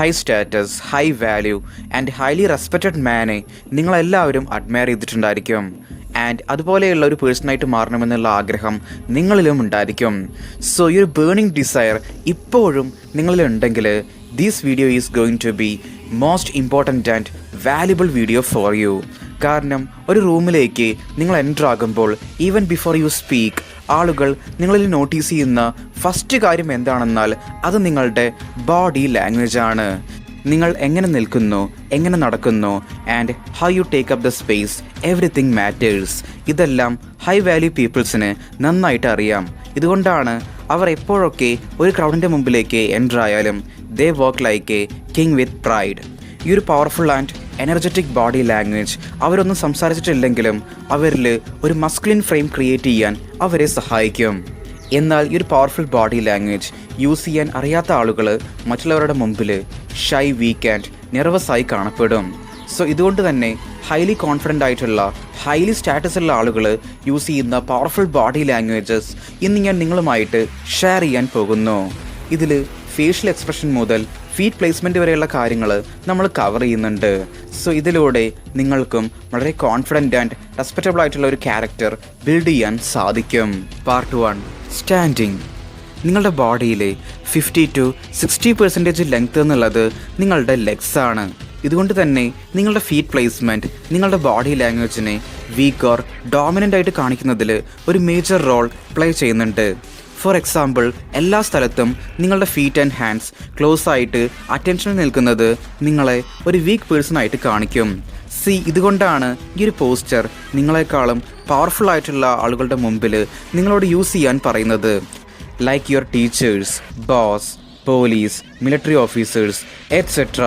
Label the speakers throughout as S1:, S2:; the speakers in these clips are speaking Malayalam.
S1: High status high value and highly respected മാനെ നിങ്ങളെല്ലാവരും അഡ്മയർ ചെയ്തിട്ടുണ്ടായിരിക്കും. ആൻഡ് അതുപോലെയുള്ള ഒരു പേഴ്സണായിട്ട് മാറണമെന്നുള്ള ആഗ്രഹം നിങ്ങളിലും ഉണ്ടായിരിക്കും. സോ ഈ ഒരു ബേണിംഗ് ഡിസയർ ഇപ്പോഴും നിങ്ങളിലുണ്ടെങ്കിൽ these video is going to be most important and valuable video for you കാരണം ഒരു റൂമിലേക്ക് നിങ്ങൾ എന്റർ ആകുമ്പോൾ ഈവൻ ബിഫോർ യു സ്പീക്ക് ആളുകൾ നിങ്ങളിൽ നോട്ടീസ് ചെയ്യുന്ന ഫസ്റ്റ് കാര്യം എന്താണെന്നാൽ അത് നിങ്ങളുടെ ബോഡി ലാംഗ്വേജ് ആണ്. നിങ്ങൾ എങ്ങനെ നിൽക്കുന്നു എങ്ങനെ നടക്കുന്നു and how you take up the space everything matters ഇതെല്ലാം ഹൈ വാല്യൂ പീപ്പിൾസിന് നന്നായിട്ട് അറിയാം. ഇതുകൊണ്ടാണ് അവർ എപ്പോഴൊക്കെ ഒരു ക്രൗഡിന്റെ മുമ്പിലേക്ക് എന്റർ ആയാലും they work like a king with pride ഈ ഒരു powerful and energetic body language അവരൊന്നും സംസാരിച്ചിട്ടില്ലെങ്കിലും അവരിൽ ഒരു മസ്കുലിൻ ഫ്രെയിം ക്രിയേറ്റ് ചെയ്യാൻ അവരെ സഹായിക്കും. എന്നാൽ ഈ ഒരു പവർഫുൾ ബോഡി ലാംഗ്വേജ് യൂസ് ചെയ്യാൻ അറിയാത്ത ആളുകൾ മറ്റുള്ളവരുടെ മുമ്പിൽ ഷൈ വീക്ക് ആൻഡ് നെർവസ് ആയി കാണപ്പെടും. സോ ഇതുകൊണ്ട് തന്നെ ഹൈലി കോൺഫിഡന്റ് ആയിട്ടുള്ള ഹൈലി സ്റ്റാറ്റസ് ഉള്ള ആളുകൾ യൂസ് ചെയ്യുന്ന പവർഫുൾ ബോഡി ലാംഗ്വേജസ് ഇന്ന് ഞാൻ നിങ്ങളുമായിട്ട് ഷെയർ ചെയ്യാൻ പോകുന്നു. ഇതിൽ ഫേഷ്യൽ എക്സ്പ്രഷൻ മുതൽ ഫീറ്റ് പ്ലേസ്മെന്റ് വരെയുള്ള കാര്യങ്ങൾ നമ്മൾ കവർ ചെയ്യുന്നുണ്ട്. സോ ഇതിലൂടെ നിങ്ങൾക്കും വളരെ കോൺഫിഡന്റ് ആൻഡ് റെസ്പെക്റ്റബിൾ ആയിട്ടുള്ള ഒരു ക്യാരക്ടർ ബിൽഡ് ചെയ്യാൻ സാധിക്കും. പാർട്ട് വൺ സ്റ്റാൻഡിങ് നിങ്ങളുടെ ബോഡിയിലെ fifty to sixty percentage length എന്നുള്ളത് നിങ്ങളുടെ ലെഗ്സ് ആണ്. ഇതുകൊണ്ട് തന്നെ നിങ്ങളുടെ ഫീറ്റ് പ്ലേസ്മെന്റ് നിങ്ങളുടെ ബോഡി ലാംഗ്വേജിനെ വീക്ക് ഓർ ഡോമിനന്റ് ആയിട്ട് കാണിക്കുന്നതിൽ ഒരു മേജർ റോൾ പ്ലേ ചെയ്യുന്നുണ്ട്. ഫോർ എക്സാമ്പിൾ എല്ലാ സ്ഥലത്തും നിങ്ങളുടെ ഫീറ്റ് ആൻഡ് ഹാൻഡ്സ് ക്ലോസ് ആയിട്ട് അറ്റൻഷനിൽ നിൽക്കുന്നത് നിങ്ങളെ ഒരു വീക്ക് പേഴ്സൺ ആയിട്ട് കാണിക്കും. സി ഇതുകൊണ്ടാണ് ഈ ഒരു പോസ്റ്റർ നിങ്ങളെക്കാളും പവർഫുൾ ആയിട്ടുള്ള ആളുകളുടെ മുമ്പിൽ നിങ്ങളോട് യൂസ് ചെയ്യാൻ പറയുന്നത്. Like your teachers boss police military officers etcetera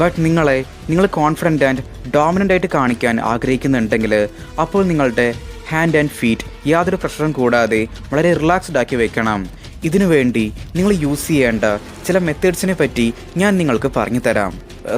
S1: but നിങ്ങളെ നിങ്ങൾ കോൺഫിഡന്റ് ആൻഡ് ഡോമിനന്റ് ആയിട്ട് കാണിക്കാൻ ആഗ്രഹിക്കുന്നുണ്ടെങ്കിൽ അപ്പോൾ നിങ്ങളുടെ ഹാൻഡ് ആൻഡ് ഫീറ്റ് യാതൊരു പ്രഷറും കൂടാതെ വളരെ റിലാക്സ്ഡ് ആക്കി വെക്കണം. ഇതിനുവേണ്ടി നിങ്ങൾ യൂസ് ചെയ്യേണ്ട ചില മെത്തേഡ്സിനെ പറ്റി ഞാൻ നിങ്ങൾക്ക് പറഞ്ഞു തരാം.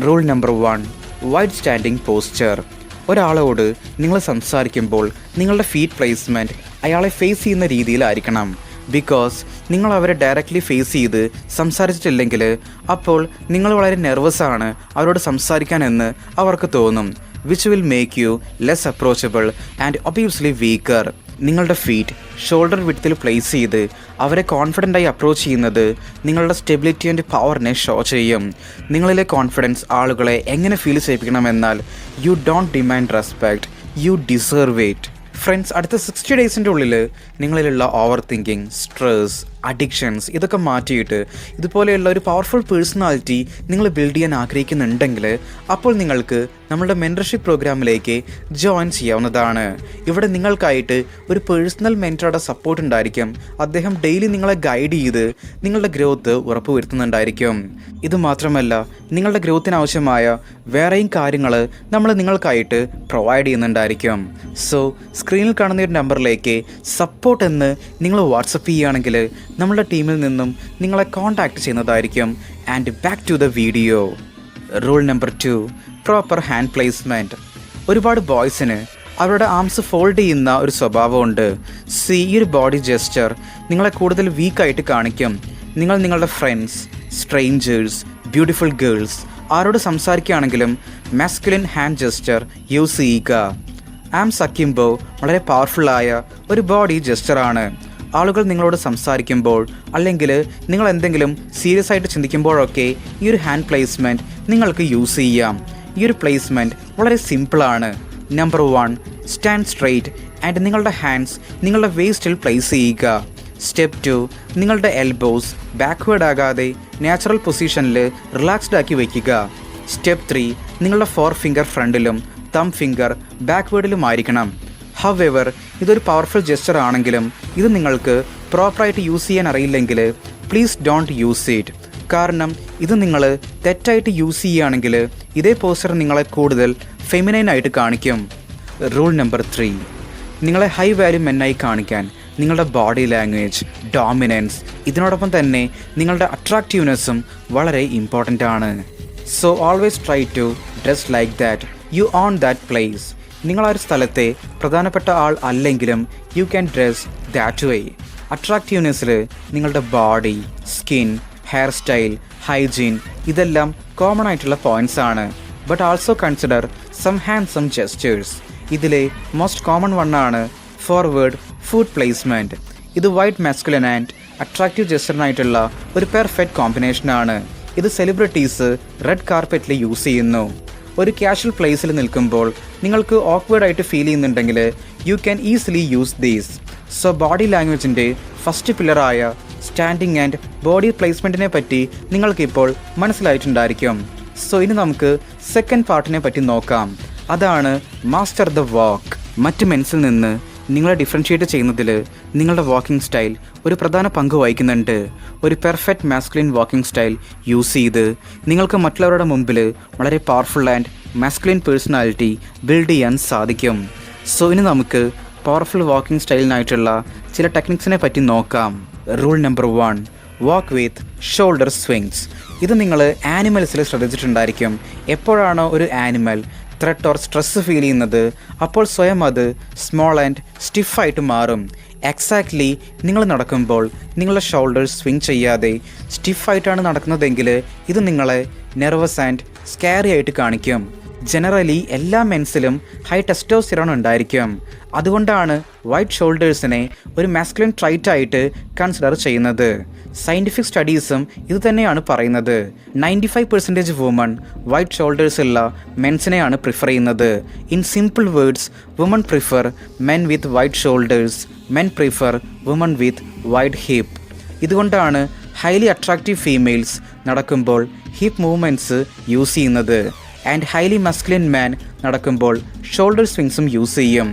S1: Rule number one wide standing posture ഒരാളോട് നിങ്ങൾ സംസാരിക്കുമ്പോൾ നിങ്ങളുടെ ഫീറ്റ് പ്ലേസ്മെന്റ് അയാളെ ഫേസ് ചെയ്യുന്ന രീതിയിലായിരിക്കണം. ബിക്കോസ് നിങ്ങൾ അവരെ ഡയറക്റ്റ്ലി ഫേസ് ചെയ്ത് സംസാരിച്ചിട്ടില്ലെങ്കിൽ അപ്പോൾ നിങ്ങൾ വളരെ നെർവസ് ആണ് അവരോട് സംസാരിക്കാനെന്ന് അവർക്ക് തോന്നും. Which will make you less approachable and obviously weaker നിങ്ങളുടെ ഫീറ്റ് ഷോൾഡർ വിഡ്ത്തിൽ പ്ലേസ് ചെയ്ത് അവരെ കോൺഫിഡന്റായി അപ്രോച്ച് ചെയ്യുന്നത് നിങ്ങളുടെ സ്റ്റെബിലിറ്റി ആൻഡ് പവറിനെ ഷോ ചെയ്യും. നിങ്ങളിലെ കോൺഫിഡൻസ് ആളുകളെ എങ്ങനെ feel ചെയ്യിപ്പിക്കണമെന്നാൽ you don't demand respect you deserve it friends അടുത്ത സിക്സ്റ്റി ഡേയ്സിന്റെ ഉള്ളിൽ നിങ്ങളിലുള്ള ഓവർ തിങ്കിങ് സ്ട്രെസ് അഡിക്ഷൻസ് ഇതൊക്കെ മാറ്റിയിട്ട് ഇതുപോലെയുള്ള ഒരു പവർഫുൾ പേഴ്സണാലിറ്റി നിങ്ങൾ ബിൽഡ് ചെയ്യാൻ ആഗ്രഹിക്കുന്നുണ്ടെങ്കിൽ അപ്പോൾ നിങ്ങൾക്ക് നമ്മുടെ മെന്റർഷിപ്പ് പ്രോഗ്രാമിലേക്ക് ജോയിൻ ചെയ്യാവുന്നതാണ്. ഇവിടെ നിങ്ങൾക്കായിട്ട് ഒരു പേഴ്സണൽ മെന്ററുടെ സപ്പോർട്ട് ഉണ്ടായിരിക്കും. അദ്ദേഹം ഡെയിലി നിങ്ങളെ ഗൈഡ് ചെയ്ത് നിങ്ങളുടെ ഗ്രോത്ത് ഉറപ്പുവരുത്തുന്നുണ്ടായിരിക്കും. ഇത് മാത്രമല്ല നിങ്ങളുടെ ഗ്രോത്തിനാവശ്യമായ വേറെയും കാര്യങ്ങൾ നമ്മൾ നിങ്ങൾക്കായിട്ട് പ്രൊവൈഡ് ചെയ്യുന്നുണ്ടായിരിക്കും. സോ സ്ക്രീനിൽ കാണുന്ന ഒരു നമ്പറിലേക്ക് സപ്പോർട്ട് എന്ന് നിങ്ങൾ വാട്സപ്പ് ചെയ്യുകയാണെങ്കിൽ നമ്മുടെ ടീമിൽ നിന്നും നിങ്ങളെ കോൺടാക്റ്റ് ചെയ്യുന്നതായിരിക്കും. And back to the video rule number two proper hand placement ഒരുപാട് ബോയ്സിന് അവരുടെ ആംസ് ഫോൾഡ് ചെയ്യുന്ന ഒരു സ്വഭാവമുണ്ട്. സി ഈ ഒരു ബോഡി ജെസ്റ്റർ നിങ്ങളെ കൂടുതൽ വീക്കായിട്ട് കാണിക്കും. നിങ്ങൾ നിങ്ങളുടെ ഫ്രണ്ട്സ് സ്ട്രെയിഞ്ചേഴ്സ് ബ്യൂട്ടിഫുൾ ഗേൾസ് ആരോട് സംസാരിക്കുകയാണെങ്കിലും മാസ്കുലിൻ ഹാൻഡ് ജെസ്റ്റർ യൂസ് ചെയ്യുക. ആം സക്കിംബോ വളരെ പവർഫുള്ളായ ഒരു ബോഡി ജെസ്റ്ററാണ് ആളുകൾ നിങ്ങളോട് സംസാരിക്കുമ്പോൾ അല്ലെങ്കിൽ നിങ്ങൾ എന്തെങ്കിലും സീരിയസ് ആയിട്ട് ചിന്തിക്കുമ്പോഴൊക്കെ ഈ ഒരു ഹാൻഡ് പ്ലേസ്മെന്റ് നിങ്ങൾക്ക് യൂസ് ചെയ്യാം. ഈ ഒരു പ്ലേസ്മെന്റ് വളരെ സിമ്പിളാണ് number one stand straight and നിങ്ങളുടെ ഹാൻഡ്സ് നിങ്ങളുടെ വേസ്റ്റിൽ പ്ലേസ് ചെയ്യുക. സ്റ്റെപ്പ് ടു നിങ്ങളുടെ എൽബോസ് ബാക്ക്വേർഡ് ആകാതെ നാച്ചുറൽ പൊസിഷനിൽ റിലാക്സ്ഡ് ആക്കി വയ്ക്കുക സ്റ്റെപ്പ് ത്രീ നിങ്ങളുടെ ഫോർ ഫിംഗർ ഫ്രണ്ടിലും തം ഫിംഗർ ബാക്ക്വേർഡിലുമായിരിക്കണം ഹൗ എവർ ഇതൊരു പവർഫുൾ ജെസ്റ്റർ ആണെങ്കിലും ഇത് നിങ്ങൾക്ക് പ്രോപ്പറായിട്ട് യൂസ് ചെയ്യാൻ അറിയില്ലെങ്കിൽ പ്ലീസ് ഡോണ്ട് യൂസ് ഇറ്റ് കാരണം ഇത് നിങ്ങൾ തെറ്റായിട്ട് യൂസ് ചെയ്യുകയാണെങ്കിൽ ഇതേ പോസ്റ്റർ നിങ്ങളെ കൂടുതൽ ഫെമിനൈൻ ആയിട്ട് കാണിക്കും. റൂൾ നമ്പർ ത്രീ നിങ്ങളെ ഹൈ വാല്യൂ മെന്നായി കാണിക്കാൻ നിങ്ങളുടെ ബോഡി ലാംഗ്വേജ് ഡോമിനൻസ് ഇതിനോടൊപ്പം തന്നെ നിങ്ങളുടെ അട്രാക്റ്റീവ്നെസ്സും വളരെ ഇമ്പോർട്ടന്റ് ആണ്. So always try to dress like that you on that place നിങ്ങൾ ഒരു സ്ഥലത്തെ പ്രധാനപ്പെട്ട ആൾ അല്ലെങ്കിലും you can dress that way അട്രാക്റ്റീവ്നെസ്സിൽ നിങ്ങളുടെ body skin hair style hygiene ഇതെല്ലാം കോമൺ ആയിട്ടുള്ള പോയിന്റ്സ് ആണ്. But also consider some handsome gestures ഇതിലെ മോസ്റ്റ് കോമൺ വൺ ആണ് ഫോർവേഡ് ഫുഡ് പ്ലേസ്മെന്റ് ഇത് വൈറ്റ് മാസ്കുലൻ ആൻഡ് അട്രാക്റ്റീവ് ജെസ്റ്ററിനായിട്ടുള്ള ഒരു പെർഫെക്റ്റ് കോമ്പിനേഷനാണ് ഇത് സെലിബ്രിറ്റീസ് റെഡ് കാർപ്പറ്റിൽ യൂസ് ചെയ്യുന്നു. ഒരു കാഷ്വൽ പ്ലേസിൽ നിൽക്കുമ്പോൾ നിങ്ങൾക്ക് ഓക്വേഡ് ആയിട്ട് ഫീൽ ചെയ്യുന്നുണ്ടെങ്കിൽ you can easily use these so body ലാംഗ്വേജിന്റെ first പില്ലറായ സ്റ്റാൻഡിങ് ആൻഡ് ബോഡി പ്ലേസ്മെന്റിനെ പറ്റി നിങ്ങൾക്കിപ്പോൾ മനസ്സിലായിട്ടുണ്ടായിരിക്കും. സോ ഇനി നമുക്ക് സെക്കൻഡ് പാർട്ടിനെ പറ്റി നോക്കാം. അതാണ് മാസ്റ്റർ ദ വാക്ക് മറ്റ് മെൻസിൽ നിന്ന് നിങ്ങളെ ഡിഫറൻഷിയേറ്റ് ചെയ്യുന്നതിൽ നിങ്ങളുടെ വാക്കിംഗ് സ്റ്റൈൽ ഒരു പ്രധാന പങ്ക് വഹിക്കുന്നുണ്ട്. ഒരു perfect masculine walking style use ചെയ്ത് നിങ്ങൾക്ക് മറ്റുള്ളവരുടെ മുമ്പിൽ വളരെ powerful and masculine personality build ചെയ്യാൻ സാധിക്കും. സോ ഇനി നമുക്ക് പവർഫുൾ വാക്കിംഗ് സ്റ്റൈലിനായിട്ടുള്ള ചില ടെക്നിക്സിനെ പറ്റി നോക്കാം. Rule number one walk with shoulder swings ഇത് നിങ്ങൾ ആനിമൽസിൽ ശ്രദ്ധിച്ചിട്ടുണ്ടായിരിക്കും. എപ്പോഴാണോ ഒരു animal threat or stress feel ചെയ്യുന്നത് അപ്പോൾ സ്വയം അത് സ്മോൾ ആൻഡ് സ്റ്റിഫായിട്ട് മാറും. എക്സാക്ട്ലി നിങ്ങൾ നടക്കുമ്പോൾ നിങ്ങളുടെ ഷോൾഡേഴ്സ് സ്വിങ് ചെയ്യാതെ സ്റ്റിഫായിട്ടാണ് നടക്കുന്നതെങ്കിൽ ഇത് നിങ്ങളെ നെർവസ് ആൻഡ് സ്കാരി ആയിട്ട് കാണിക്കും. ജനറലി എല്ലാ മെൻസിലും ഹൈ ടെസ്റ്റോസിറോൺ ഉണ്ടായിരിക്കും. അതുകൊണ്ടാണ് വൈറ്റ് ഷോൾഡേഴ്സിനെ ഒരു മാസ്കുലിൻ ട്രൈറ്റ് ആയിട്ട് കൺസിഡർ ചെയ്യുന്നത്. സയന്റിഫിക് സ്റ്റഡീസും ഇത് തന്നെയാണ് പറയുന്നത്. Ninety five percentage woman wide shoulders ഉള്ള മെൻസിനെയാണ് പ്രിഫർ ചെയ്യുന്നത്. In simple words woman prefer men with wide shoulders men prefer woman with wide hip ഇതുകൊണ്ടാണ് ഹൈലി അട്രാക്റ്റീവ് ഫീമെയിൽസ് നടക്കുമ്പോൾ ഹിപ്പ് മൂവ്മെന്റ്സ് യൂസ് ചെയ്യുന്നത്. ആൻഡ് ഹൈലി മസ്ക്ലിൻ മാൻ നടക്കുമ്പോൾ ഷോൾഡർ സ്വിങ്സും യൂസ് ചെയ്യും.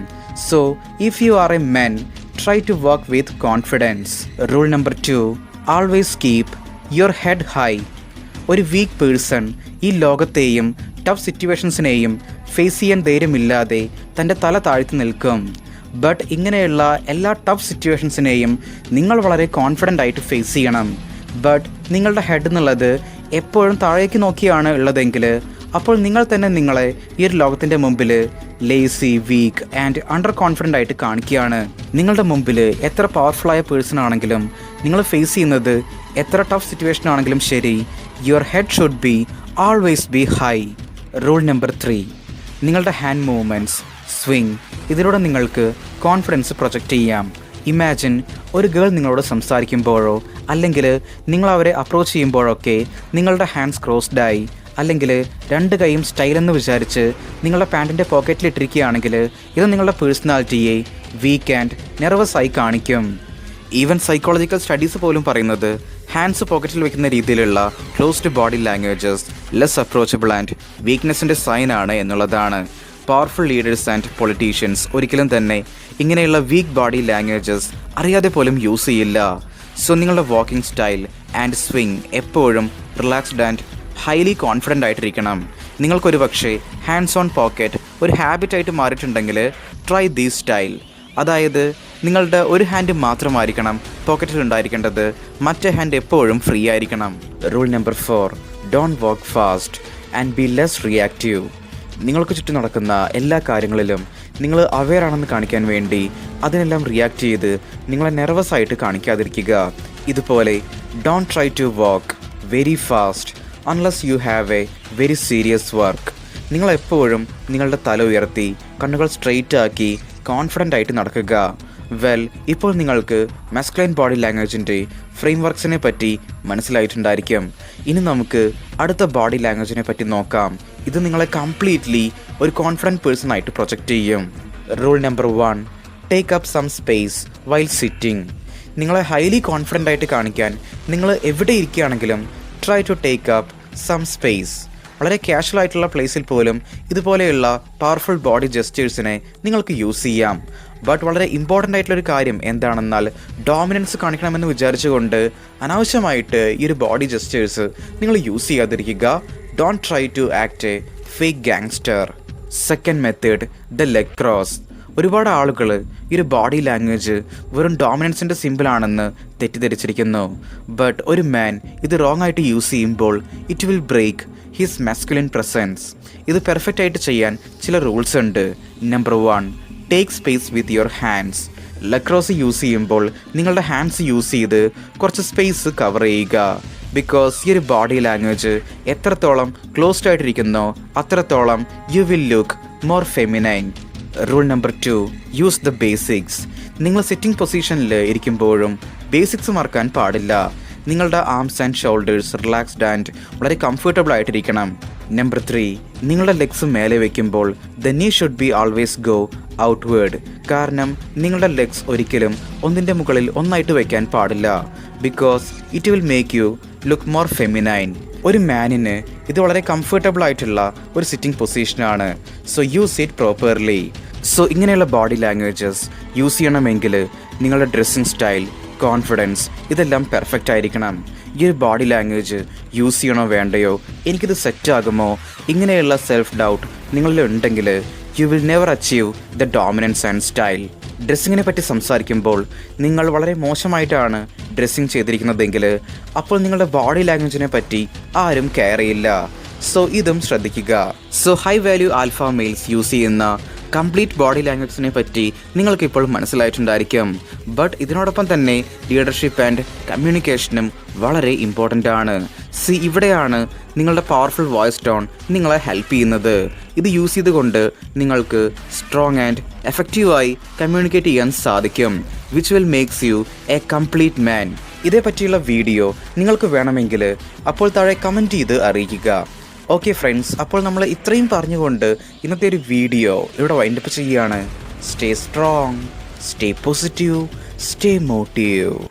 S1: So if you are a men try to work with confidence rule number two always keep your head high ഒരു വീക്ക് പേഴ്സൺ ഈ ലോകത്തെയും ടഫ് സിറ്റുവേഷൻസിനെയും ഫേസ് ചെയ്യാൻ ധൈര്യമില്ലാതെ തന്റെ തല താഴ്ത്തി നിൽക്കും. ബട്ട് ഇങ്ങനെയുള്ള എല്ലാ ടഫ് സിറ്റുവേഷൻസിനെയും നിങ്ങൾ വളരെ കോൺഫിഡന്റ് ആയിട്ട് ഫേസ് ചെയ്യണം. ബട്ട് നിങ്ങളുടെ ഹെഡ് എന്നുള്ളത് എപ്പോഴും താഴേക്ക് നോക്കിയാണ് ഉള്ളതെങ്കിൽ അപ്പോൾ നിങ്ങൾ തന്നെ നിങ്ങളെ ഈ ഒരു ലോകത്തിന്റെ മുമ്പിൽ lazy weak and under confident ആയിട്ട് കാണിക്കുകയാണ്. നിങ്ങളുടെ മുമ്പിൽ എത്ര പവർഫുള്ളായ പേഴ്സൺ ആണെങ്കിലും നിങ്ങൾ ഫേസ് ചെയ്യുന്നത് എത്ര ടഫ് സിറ്റുവേഷൻ ആണെങ്കിലും ശരി your head should be always be high rule number three നിങ്ങളുടെ ഹാൻഡ് മൂവ്മെന്റ്സ് സ്വിങ് ഇതിലൂടെ നിങ്ങൾക്ക് കോൺഫിഡൻസ് പ്രൊജക്റ്റ് ചെയ്യാം. ഇമാജിൻ ഒരു ഗേൾ നിങ്ങളോട് സംസാരിക്കുമ്പോഴോ അല്ലെങ്കിൽ നിങ്ങൾ അവരെ അപ്രോച്ച് ചെയ്യുമ്പോഴൊക്കെ നിങ്ങളുടെ ഹാൻഡ്സ് ക്രോസ്ഡായി അല്ലെങ്കിൽ രണ്ട് കൈയും സ്റ്റൈലെന്ന് വിചാരിച്ച് നിങ്ങളുടെ പാന്റിന്റെ പോക്കറ്റിൽ ഇട്ടിരിക്കുകയാണെങ്കിൽ ഇത് നിങ്ങളുടെ പേഴ്സണാലിറ്റിയെ വീക്ക് ആൻഡ് നെർവസ് ആയി കാണിക്കും. ഈവൻ സൈക്കോളജിക്കൽ സ്റ്റഡീസ് പോലും പറയുന്നത് ഹാൻഡ്സ് പോക്കറ്റിൽ വെക്കുന്ന രീതിയിലുള്ള closed body languages less approachable and വീക്ക്നെസ്സിന്റെ sign ആണ് എന്നുള്ളതാണ്. പവർഫുൾ ലീഡേഴ്സ് ആൻഡ് പൊളിറ്റീഷ്യൻസ് ഒരിക്കലും തന്നെ ഇങ്ങനെയുള്ള വീക്ക് ബോഡി ലാംഗ്വേജസ് അറിയാതെ പോലും യൂസ് ചെയ്യില്ല. സോ നിങ്ങളുടെ വാക്കിംഗ് സ്റ്റൈൽ ആൻഡ് സ്വിങ് എപ്പോഴും റിലാക്സ്ഡ് ആൻഡ് ഹൈലി കോൺഫിഡന്റ് ആയിട്ടിരിക്കണം. നിങ്ങൾക്കൊരു പക്ഷേ ഹാൻഡ്സ് ഓൺ പോക്കറ്റ് ഒരു ഹാബിറ്റായിട്ട് മാറിയിട്ടുണ്ടെങ്കിൽ ട്രൈ ദീ സ്റ്റൈൽ അതായത് നിങ്ങളുടെ ഒരു ഹാൻഡ് മാത്രമായിരിക്കണം പോക്കറ്റിൽ ഉണ്ടായിരിക്കേണ്ടത്. മറ്റേ ഹാൻഡ് എപ്പോഴും ഫ്രീ ആയിരിക്കണം. Rule number four don't work fast and be less reactive നിങ്ങൾക്ക് ചുറ്റും നടക്കുന്ന എല്ലാ കാര്യങ്ങളിലും നിങ്ങൾ അവെയർ ആണെന്ന് കാണിക്കാൻ വേണ്ടി അതിനെല്ലാം റിയാക്ട് ചെയ്ത് നിങ്ങളെ നെർവസ് ആയിട്ട് കാണിക്കാതിരിക്കുക. ഇതുപോലെ don't try to walk very fast unless you have a very serious work നിങ്ങൾ എപ്പോഴും നിങ്ങളുടെ തല ഉയർത്തി കണ്ണുകൾ സ്ട്രെയിറ്റ് ആക്കി കോൺഫിഡന്റ് ആയിട്ട് നടക്കുക. വെൽ ഇപ്പോൾ നിങ്ങൾക്ക് മസ്ക്ലൈൻ ബോഡി ലാംഗ്വേജിന്റെ ഫ്രെയിം വർക്ക്സിനെ പറ്റി മനസ്സിലായിട്ടുണ്ടായിരിക്കും. ഇനി നമുക്ക് അടുത്ത ബോഡി ലാംഗ്വേജിനെ പറ്റി നോക്കാം. ഇത് നിങ്ങളെ കംപ്ലീറ്റ്ലി ഒരു കോൺഫിഡന്റ് പേഴ്സൺ ആയിട്ട് പ്രൊജക്റ്റ് ചെയ്യും. Rule number one take up some space while sitting നിങ്ങളെ ഹൈലി കോൺഫിഡന്റ് ആയിട്ട് കാണിക്കാൻ നിങ്ങൾ എവിടെ ഇരിക്കുകയാണെങ്കിലും try to take up some space വളരെ കാഷ്വൽ ആയിട്ടുള്ള പ്ലേസിൽ പോലും ഇതുപോലെയുള്ള പവർഫുൾ ബോഡി ജെസ്റ്റേഴ്സിനെ നിങ്ങൾക്ക് യൂസ് ചെയ്യാം. ബട്ട് വളരെ ഇമ്പോർട്ടന്റ് ആയിട്ടുള്ള ഒരു കാര്യം എന്താണെന്നാൽ ഡോമിനൻസ് കാണിക്കണമെന്ന് വിചാരിച്ചുകൊണ്ട് അനാവശ്യമായിട്ട് ഈ ഒരു ബോഡി ജെസ്റ്റേഴ്സ് നിങ്ങൾ യൂസ് ചെയ്യാതിരിക്കുക. Don't try to act a fake gangster second method the leg cross ഒരുപാട് ആളുകൾ ഈ ഒരു ബോഡി ലാംഗ്വേജ് വെറും ഡോമിനൻസിന്റെ സിമ്പിളാണെന്ന് തെറ്റിദ്ധരിച്ചിരിക്കുന്നു. ബട്ട് ഒരു മാൻ ഇത് റോങ് ആയിട്ട് യൂസ് ചെയ്യുമ്പോൾ it will break his masculine presence ഇത് പെർഫെക്റ്റ് ആയിട്ട് ചെയ്യാൻ ചില റൂൾസ് ഉണ്ട്. Number one take space with your hands leg cross use ചെയ്യുമ്പോൾ നിങ്ങളുടെ ഹാൻഡ്സ് യൂസ് ചെയ്ത് കുറച്ച് സ്പേസ് കവർ ചെയ്യുക. ബിക്കോസ് ഈ ഒരു ബോഡി ലാംഗ്വേജ് എത്രത്തോളം ക്ലോസ്ഡ് ആയിട്ടിരിക്കുന്നോ അത്രത്തോളം you will look more feminine rule number two use the basics നിങ്ങൾ സിറ്റിംഗ് പൊസിഷനിൽ ഇരിക്കുമ്പോഴും ബേസിക്സ് മറക്കാൻ പാടില്ല. നിങ്ങളുടെ arms and shoulders relaxed and വളരെ കംഫർട്ടബിൾ ആയിട്ടിരിക്കണം. നമ്പർ ത്രീ നിങ്ങളുടെ ലെഗ്സ് മേലെ വയ്ക്കുമ്പോൾ the knee should be always go outward കാരണം നിങ്ങളുടെ ലെഗ്സ് ഒരിക്കലും ഒന്നിന്റെ മുകളിൽ ഒന്നായിട്ട് വയ്ക്കാൻ പാടില്ല. Because it will make you look more feminine ഒരു മാനിന് ഇത് വളരെ കംഫർട്ടബിൾ ആയിട്ടുള്ള ഒരു sitting പൊസിഷനാണ് so use it properly so ഇങ്ങനെയുള്ള ബോഡി ലാംഗ്വേജസ് യൂസ് ചെയ്യണമെങ്കിൽ നിങ്ങളുടെ ഡ്രസ്സിങ് സ്റ്റൈൽ കോൺഫിഡൻസ് ഇതെല്ലാം പെർഫെക്റ്റ് ആയിരിക്കണം. ഈ ഒരു ബോഡി ലാംഗ്വേജ് യൂസ് ചെയ്യണോ വേണ്ടയോ? എനിക്കിത് സെറ്റ് ആകുമോ? ഇങ്ങനെയുള്ള സെൽഫ് ഡൗട്ട് നിങ്ങളിൽ ഉണ്ടെങ്കിൽ you will never achieve the dominance and style ഡ്രസ്സിങ്ങിനെ പറ്റി സംസാരിക്കുമ്പോൾ നിങ്ങൾ വളരെ മോശമായിട്ടാണ് ഡ്രസ്സിങ് ചെയ്തിരിക്കുന്നതെങ്കിൽ അപ്പോൾ നിങ്ങളുടെ ബോഡി ലാംഗ്വേജിനെ പറ്റി ആരും കെയർ ചെയ്യില്ല. സോ ഇതും ശ്രദ്ധിക്കുക. So high value alpha males use ചെയ്യുന്ന കംപ്ലീറ്റ് ബോഡി ലാംഗ്വേജിനെ പറ്റി നിങ്ങൾക്ക് ഇപ്പോൾ മനസ്സിലായിട്ടുണ്ടായിരിക്കും. ബട്ട് ഇതിനോടൊപ്പം തന്നെ ലീഡർഷിപ്പ് ആൻഡ് കമ്മ്യൂണിക്കേഷനും വളരെ ഇമ്പോർട്ടന്റ് ആണ്. സി ഇവിടെയാണ് നിങ്ങളുടെ പവർഫുൾ വോയിസ് ടോൺ നിങ്ങളെ ഹെൽപ്പ് ചെയ്യുന്നത്. ഇത് യൂസ് ചെയ്തുകൊണ്ട് നിങ്ങൾക്ക് സ്ട്രോങ് ആൻഡ് എഫക്റ്റീവായി കമ്മ്യൂണിക്കേറ്റ് ചെയ്യാൻ സാധിക്കും which will makes you a complete man ഇതേപ്പറ്റിയുള്ള video നിങ്ങൾക്ക് വേണമെങ്കിൽ അപ്പോൾ താഴെ കമന്റ് ചെയ്ത് അറിയിക്കുക. ഓക്കെ ഫ്രണ്ട്സ് അപ്പോൾ നമ്മൾ ഇത്രയും പറഞ്ഞുകൊണ്ട് ഇന്നത്തെ ഒരു വീഡിയോ ഇവിടെ വൈൻഡപ്പ് ചെയ്യുകയാണ്. Stay strong stay positive stay motive